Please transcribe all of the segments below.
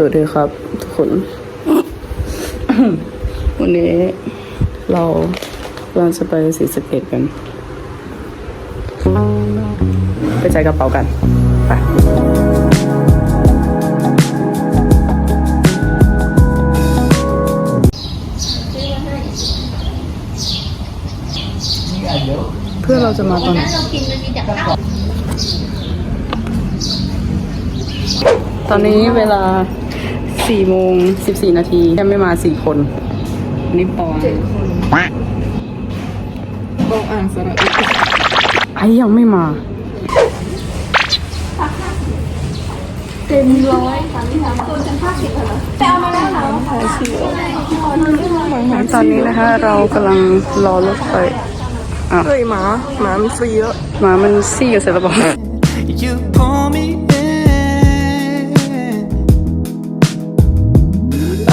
สวัสดีครับทุกคน วันนี้เรากำลังจะไปสีสะเกตกัน ไปจ่ายกระเป๋ากัน ไปเพื่อนเราจะมาตอนไหนตอนนี้เวลา 4โมง14นาทียังไม่มา4คนนี่ปอนบองอ่างสระอุไอ้ยังไม่มาตอนนี้นะคะ เรากำลังรอรถไฟอะเฮ้ยหมาหมามันฟรีแล้วหมามันซี่อยู่เสร็จแล้วบอก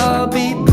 I'll be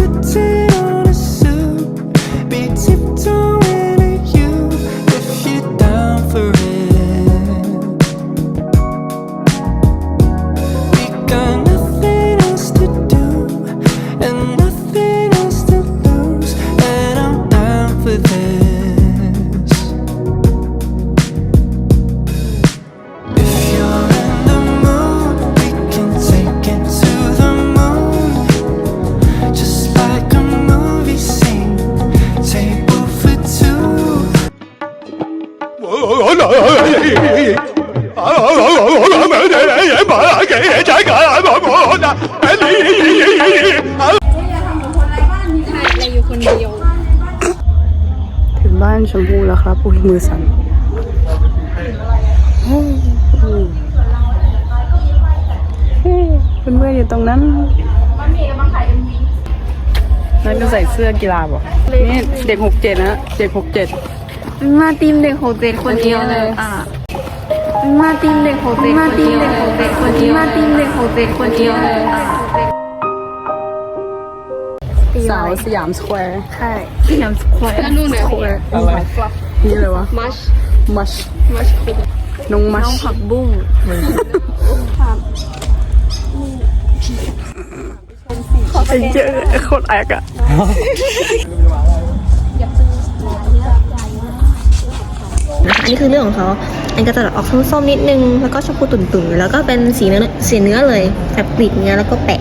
ถึงบ้านชมพู่แล้วครับอุ้ยมือสั่นเฮ้ยเพื่อนๆอยู่ตรงนั้นนั่นก็ใส่เสื้อกีฬาบอกนี่เด็กหกเจ็ดนะเด็กหกเจ็ดมาทีมเด็กโหดเจ็ดคนเดียวเลยอะมาทีมเด็กโหดเจ็ดมาทีมเด็กโหดเจ็ดคนเดียวมาทีมเด็กโหดเจ็ดคนเดียวเลยอะ สาวสยามสแควร์ใช่ที่ยามสแควร์แล้วนู่นเลยสแควร์อะไรนี่เลยวะมัชมัชมัชน้องมัชน้องผักบุ้งไอ้เยอะโคตรแอกอะนะคะอันนี้คือเรื่องของเขาอันก็จะออกส้มๆนิดนึง แล้วก็ชมพูตุ่นๆ แล้วก็เป็นสีเนื้อสีเนื้อเลยแบบกรีดเนื้อแล้วก็แปะ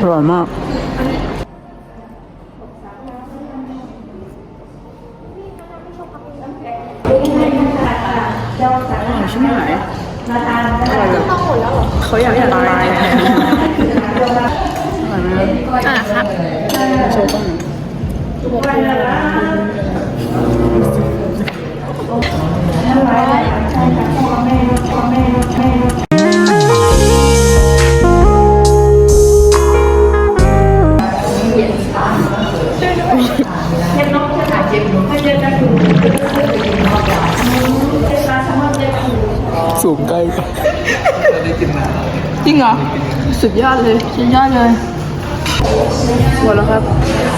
อร่อยมากอร่อยใช่ไหมอร่อยแบบเขาอยากตายแทนอร่อยไหมอะครับโชว์ต้อง สูงใกล้กันจริงเหรอ สุดยอดเลยสุดยอดเลยหมดแล้วครับ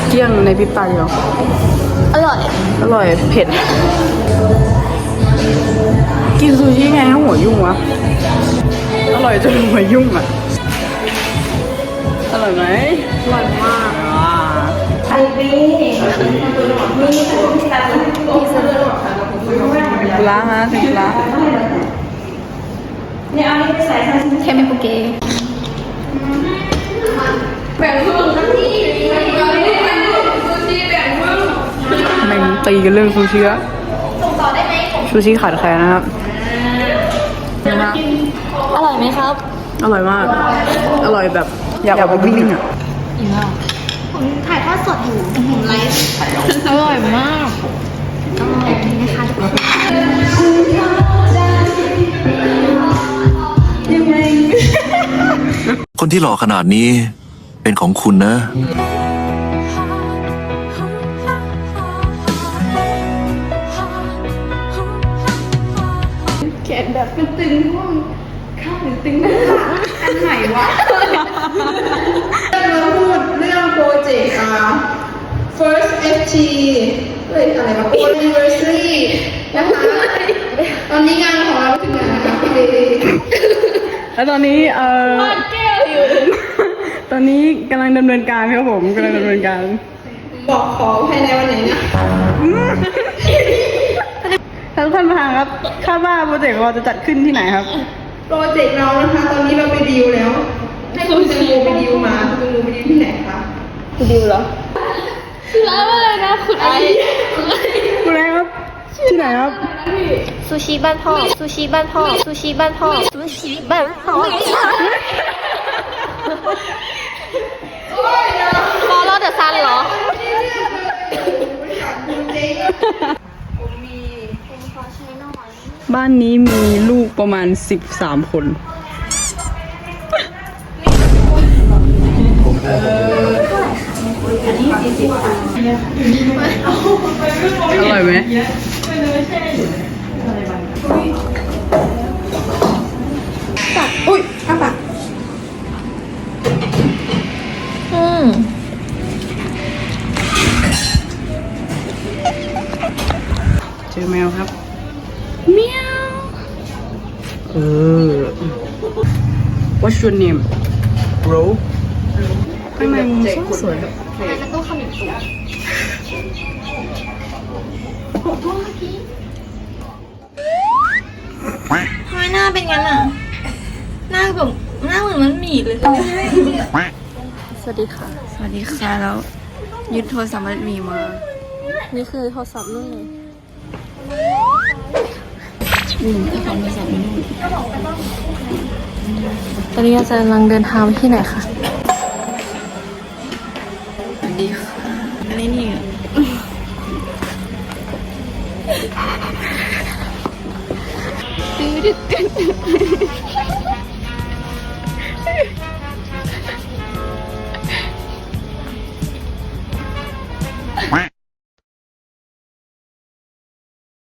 เกลี้ยงในพริบตาเดียวอร่อย อร่อย เผ็ด กินซูชิไงให้หัวยุ่งวะ อร่อยจนหัวยุ่งอะ อร่อยไหมอร่อยมากอ่าล้างฮะถึงล้าง แค่ไม่โอเคทำไมมันตีกันเรื่องซูชิอะซูชิขาดแคลนนะครับนะครับอร่อยไหมครับ อร่อยมาก อร่อยแบบอยากออกมาวิ่งอะผมถ่ายทอดสดอยู่ผมไลฟ์อร่อยมากก็นี่นะคะทุกคน ที่หล่อขนาดนี้ เป็นของคุณนะ แขนแบบตึงๆห้องข้างตึงๆนะคะอันไหนวะเราพูดเรื่องโปรเจกต์อะ first FT เอ้ยอะไรวะ anniversary นะคะ ตอนนี้งานของเราถึงไหนนะคะพี่เดย์แล้วตอนนี้เอ่อ ตอนนี้กำลังดำเนินการครับผมกำลังดำเนินการ บอกขอภายในวันไหนนะท่านท่านประธานครับคาดว่าโปรเจกต์ของเราจะจัดขึ้นที่ไหนครับ โปรเจกต์เรานะคะ ตอนนี้เราไปดีลแล้ว ให้คุณแตงโมไปดีลมาคุณแตงโมไปดีลที่ไหนคะแล้วอะไรนะคุณไอคุณแรงครับที่ไหนครับซูชิบ้านพ่อซูชิบ้านพ่อซูชิบ้านพ่อซูชิบ้านพ่อ ฟอลโล่เดอะซันเหรอ บ้านนี้มีลูกประมาณ 13 คน อร่อยไหม เมียวเออ What's your name bro ทำไมมึงช่างสวยแบบแล้วก็ขมิบสูงทำไมหน้าเป็นงั้นอะ หน้าแบบหน้าเหมือนมันหมีเลยสวัสดีค่ะ สวัสดีค่ะแล้วยึดโทรศัพท์มันมีมา นี่คือโทรศัพท์รุ่นไหน อืมโทรศัพท์รุ่นตอนนี้เราจะกำลังเดินทางไปที่ไหนคะสวัสดีค่ะอะไรนี่ตื้อดึกกัน